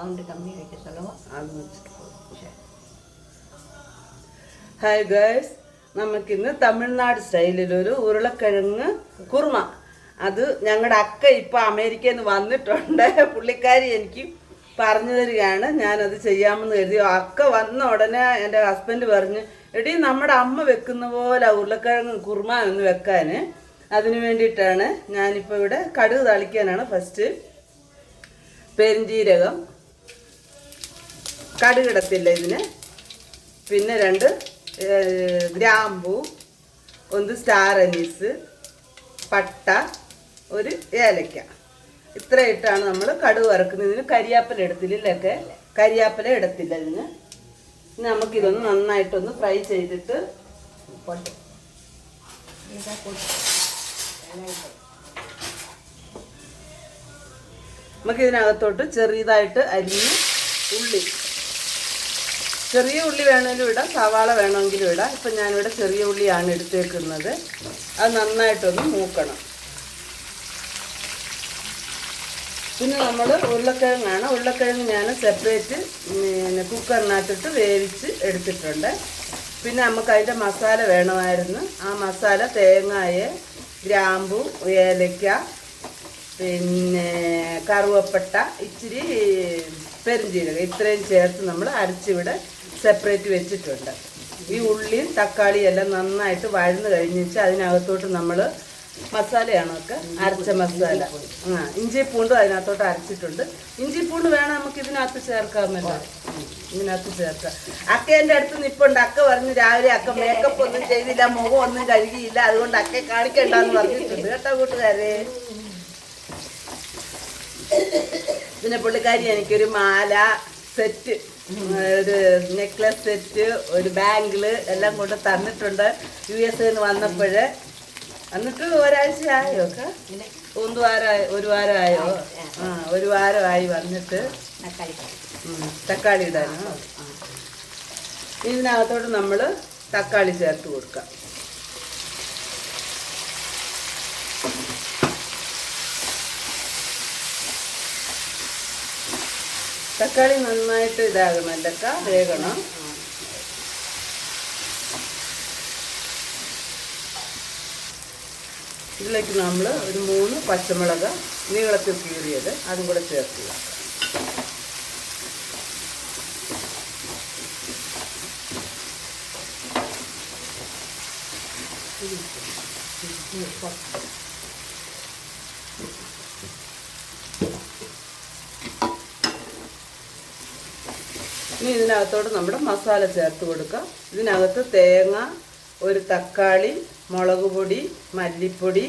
Sound கம்மி வைக்க சொல்லவா അത് വെച്ചിട്ട് ഹായ് ഗേഴ്സ് നമുക്കിന്ന് തമിഴ്നാട് സ്റ്റൈലിലൊരു ഉരുളക്കിഴങ്ങ് കുറുമ അത് ഞങ്ങളുടെ അക്ക ഇപ്പൊ അമേരിക്കയിൽ നിന്ന് വന്നിട്ടുണ്ട് പുള്ളിക്കാരി എനിക്ക് പറഞ്ഞു തരികയാണ് ഞാനത് ചെയ്യാമെന്ന് കരുതി അക്ക വന്ന ഉടനെ എൻ്റെ ഹസ്ബൻഡ് പറഞ്ഞു എടി നമ്മുടെ അമ്മ വെക്കുന്ന പോലെ ഉരുളക്കിഴങ്ങ് കുറുമ ഒന്ന് വെക്കാൻ അതിന് വേണ്ടിയിട്ടാണ് ഞാനിപ്പോൾ ഇവിടെ കടുക് തളിക്കാനാണ് ഫസ്റ്റ് പെരിഞ്ജീരകം കടുകിടത്തില്ല ഇതിന്. പിന്നെ രണ്ട് ഗ്രാമ്പൂ ഒന്ന് സ്റ്റാർ അനീസ് പട്ട ഒരു ഏലക്ക. ഇത്ര ഇട്ടാണ് നമ്മൾ കടുക് വറുക്കുന്നത്. ഇതിന് കരിയാപ്പില എടുത്തില്ലൊക്കെ കരിയാപ്പില എടുത്തില്ല ഇതിന്. നമുക്കിതൊന്ന് നന്നായിട്ടൊന്ന് ഫ്രൈ ചെയ്തിട്ട് നമുക്കിതിനകത്തോട്ട് ചെറിയതായിട്ട് അരിഞ്ഞ് ഉള്ളി ചെറിയ ഉള്ളി വേണമെങ്കിലും ഇടാം സവാള വേണമെങ്കിലും ഇടാം. ഇപ്പം ഞാനിവിടെ ചെറിയ ഉള്ളിയാണ് എടുത്തേക്കുന്നത്. അത് നന്നായിട്ടൊന്ന് മൂക്കണം. പിന്നെ നമ്മൾ ഉരുളക്കിഴങ്ങാണ്. ഉരുളക്കിഴങ്ങ് ഞാൻ സെപ്പറേറ്റ് പിന്നെ കുക്കറിനകത്തിട്ട് വേവിച്ച് എടുത്തിട്ടുണ്ട്. പിന്നെ നമുക്ക് അതിന്റെ മസാല വേണമായിരുന്നു. ആ മസാല തേങ്ങായ ഗ്രാമ്പു ഏലക്ക പിന്നെ കറുവപ്പട്ട ഇച്ചിരി പെരുംജീരകം ഇത്രയും ചേർത്ത് നമ്മൾ അരച്ചിവിടെ സെപ്പറേറ്റ് വെച്ചിട്ടുണ്ട്. ഈ ഉള്ളിയും തക്കാളിയും എല്ലാം നന്നായിട്ട് വഴന്ന് കഴിഞ്ഞിട്ട് അതിനകത്തോട്ട് നമ്മൾ മസാലയാണ് ഒക്കെ അരച്ച മസാല. ആ ഇഞ്ചി പൂണ്ടും അതിനകത്തോട്ട് അരച്ചിട്ടുണ്ട്. ഇഞ്ചി പൂണ്ട് വേണം നമുക്ക് ഇതിനകത്ത് ചേർക്കാമല്ലോ. ഇതിനകത്ത് ചേർക്കാം. അക്ക എന്റെ അടുത്ത് നിപ്പുണ്ട്. അക്ക പറഞ്ഞ് രാവിലെ അക്ക മേക്കപ്പ് ഒന്നും ചെയ്തില്ല മുഖം ഒന്നും കഴുകിയില്ല. അതുകൊണ്ട് അക്കയെ കാണിക്കണ്ടെന്ന് പറഞ്ഞിട്ടുണ്ട്. കേട്ടോ കൂട്ടുകാരെ? പിന്നെ പുള്ളിക്കാരി എനിക്കൊരു മാല സെറ്റ്. ഒരു നെക്ലസ് സെറ്റ് ഒരു ബാങ്കിൾ എല്ലാം കൊണ്ട് തന്നിട്ടുണ്ട്. യു എസ് എന്ന് വന്നപ്പോൾ എന്നിട്ട് ഒരാഴ്ച ആയോ ഒന്നു ഒന്ന് വാരമായി ഒരു ആയോ ആ ഒരു വാരമായി വന്നിട്ട്. തക്കാളി ഇടാനോ? ഇതിനകത്തോട്ട് നമ്മൾ തക്കാളി ചേർത്ത് കൊടുക്കാം. തക്കാളി നന്നായിട്ട് ഇതാകണല്ലക്ക വേകണം. ഇതിലേക്ക് നമ്മൾ ഒരു മൂന്ന് പച്ചമുളക് നീളത്തിൽ കീറിയത് അതും കൂടെ ചേർക്കുക. ഇനി ഇതിനകത്തോട്ട് നമ്മുടെ മസാല ചേർത്ത് കൊടുക്കാം ഇതിനകത്ത് തേങ്ങ ഒരു തക്കാളി മുളക് പൊടി മല്ലിപ്പൊടി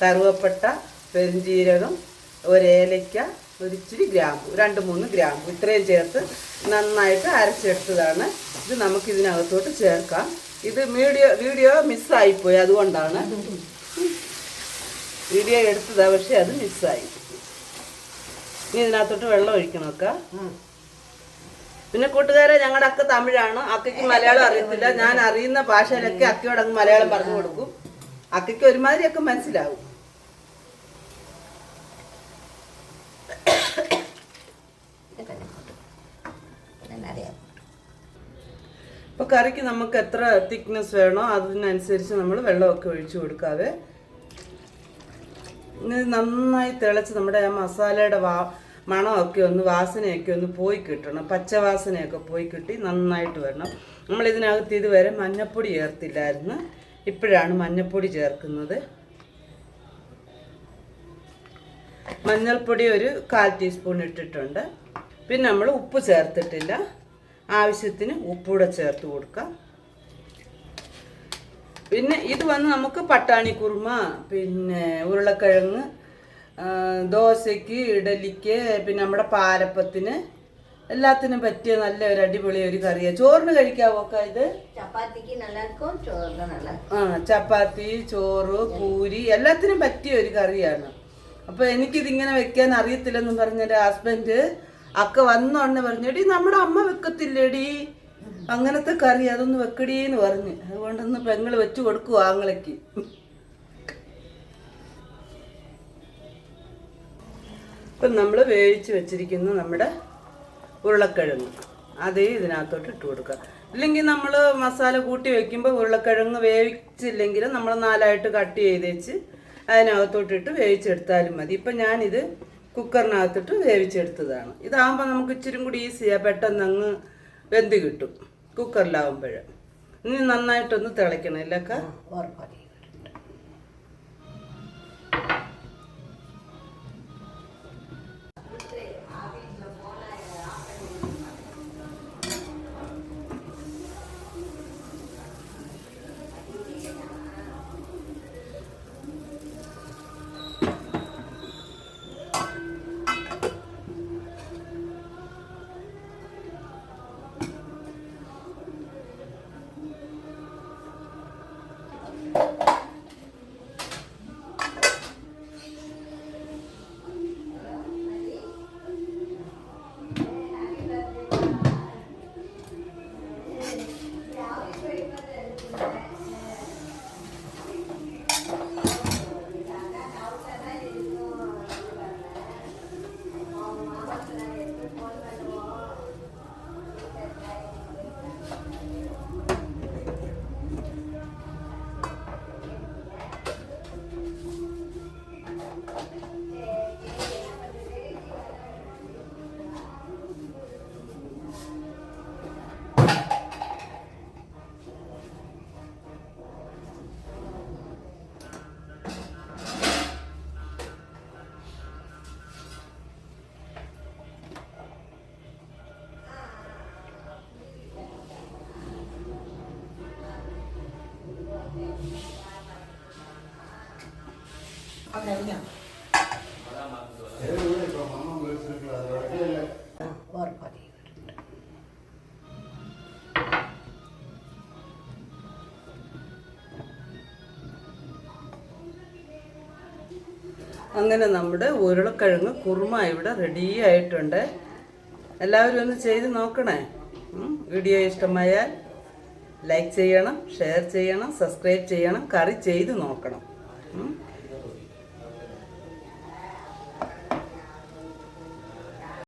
കറുവപ്പട്ട പെരുംജീരകം ഒരേലയ്ക്ക ഒരിച്ചിരി ഗ്രാമ്പു രണ്ട് മൂന്ന് ഗ്രാമ്പു. ഇത്രയും ചേർത്ത് നന്നായിട്ട് അരച്ചെടുത്തതാണ്. ഇത് നമുക്ക് ഇതിനകത്തോട്ട് ചേർക്കാം. ഇത് വീഡിയോ വീഡിയോ മിസ്സായിപ്പോയി അതുകൊണ്ടാണ്. വീഡിയോ എടുത്തതാ പക്ഷെ അത് മിസ്സായി. ഇനി ഇതിനകത്തോട്ട് വെള്ളം ഒഴിക്കണമൊക്കെ പിന്നെ കൂട്ടുകാരെ ഞങ്ങളുടെ അക്ക തമിഴാണ്. അക്കയ്ക്ക് മലയാളം അറിയത്തില്ല. ഞാൻ അറിയുന്ന ഭാഷയിലൊക്കെ അക്കയോട് അങ്ങ് മലയാളം പറഞ്ഞു കൊടുക്കും. അക്കയ്ക്ക് ഒരുമാതിരിയൊക്കെ മനസ്സിലാവും. ഇപ്പൊ കറിക്ക് നമുക്ക് എത്ര തിക്നെസ് വേണോ അതിനനുസരിച്ച് നമ്മൾ വെള്ളമൊക്കെ ഒഴിച്ചു കൊടുക്കാതെ നന്നായി തിളച്ച് നമ്മുടെ ആ മസാലയുടെ വാ മണമൊക്കെ ഒന്ന് വാസനയൊക്കെ ഒന്ന് പോയി കിട്ടണം പച്ചവാസനയൊക്കെ പോയി കിട്ടി നന്നായിട്ട് വരണം. നമ്മൾ ഇതിനകത്ത് ഇതുവരെ മഞ്ഞപ്പൊടി ചേർത്തില്ലായിരുന്നു. ഇപ്പോഴാണ് മഞ്ഞപ്പൊടി ചേർക്കുന്നത്. മഞ്ഞൾപ്പൊടി ഒരു കാൽ ടീസ്പൂൺ ഇട്ടിട്ടുണ്ട്. പിന്നെ നമ്മൾ ഉപ്പ് ചേർത്തിട്ടില്ല. ആവശ്യത്തിന് ഉപ്പൂടെ ചേർത്ത് കൊടുക്കാം. പിന്നെ ഇത് വന്ന് നമുക്ക് പട്ടാണി കുറുമ പിന്നെ ഉരുളക്കിഴങ്ങ് ദോശയ്ക്ക് ഇഡലിക്ക് പിന്നെ നമ്മുടെ പാലപ്പത്തിന് എല്ലാത്തിനും പറ്റിയ നല്ല ഒരു അടിപൊളി ഒരു കറിയാണ് ചോറിന് കഴിക്കാവോക്ക ഇത്? ചപ്പാത്തിക്ക് നല്ലവർക്കും ചോറിന് നല്ല ആ ചപ്പാത്തി ചോറ് പൂരി എല്ലാത്തിനും പറ്റിയ ഒരു കറിയാണ്. അപ്പോൾ എനിക്കിതിങ്ങനെ വെക്കാൻ അറിയത്തില്ലെന്നും പറഞ്ഞ ഹസ്ബൻഡ് അക്ക വന്നോണ്ട് പറഞ്ഞു എടി നമ്മുടെ അമ്മ വെക്കത്തില്ലേടി? അങ്ങനത്തെ കറി അതൊന്ന് വെക്കടിയേന്ന് പറഞ്ഞു. അതുകൊണ്ടൊന്ന് പെങ്ങൾ വെച്ചു കൊടുക്കുക ആങ്ങളയ്ക്ക്? ഇപ്പം നമ്മൾ വേവിച്ച് വെച്ചിരിക്കുന്ന നമ്മുടെ ഉരുളക്കിഴങ്ങ്. അതേ ഇതിനകത്തോട്ട് ഇട്ട് കൊടുക്കുക. ഇല്ലെങ്കിൽ നമ്മൾ മസാല കൂട്ടി വെക്കുമ്പോൾ ഉരുളക്കിഴങ്ങ് വേവിച്ചില്ലെങ്കിൽ നമ്മൾ നാലായിട്ട് കട്ട് ചെയ്ത് വെച്ച് അതിനകത്തോട്ടിട്ട് വേവിച്ചെടുത്താലും മതി. ഇപ്പം ഞാനിത് കുക്കറിനകത്തിട്ട് വേവിച്ചെടുത്തതാണ്. ഇതാകുമ്പോൾ നമുക്ക് ഇച്ചിരി കൂടി ഈസിയാണ് പെട്ടെന്ന് അങ്ങ് വെന്ത് കിട്ടും കുക്കറിലാവുമ്പോൾ. ഇനി നന്നായിട്ടൊന്ന് തിളയ്ക്കണം. ഇല്ലക്ക? അങ്ങനെ നമ്മുടെ ഉരുളക്കിഴങ്ങ് കുറുമ ഇവിടെ റെഡി ആയിട്ടുണ്ട് എല്ലാവരും ഒന്ന് ചെയ്ത് നോക്കണേ. വീഡിയോ ഇഷ്ടമായാൽ ലൈക്ക് ചെയ്യണം ഷെയർ ചെയ്യണം സബ്സ്ക്രൈബ് ചെയ്യണം കറി ചെയ്ത് നോക്കണം.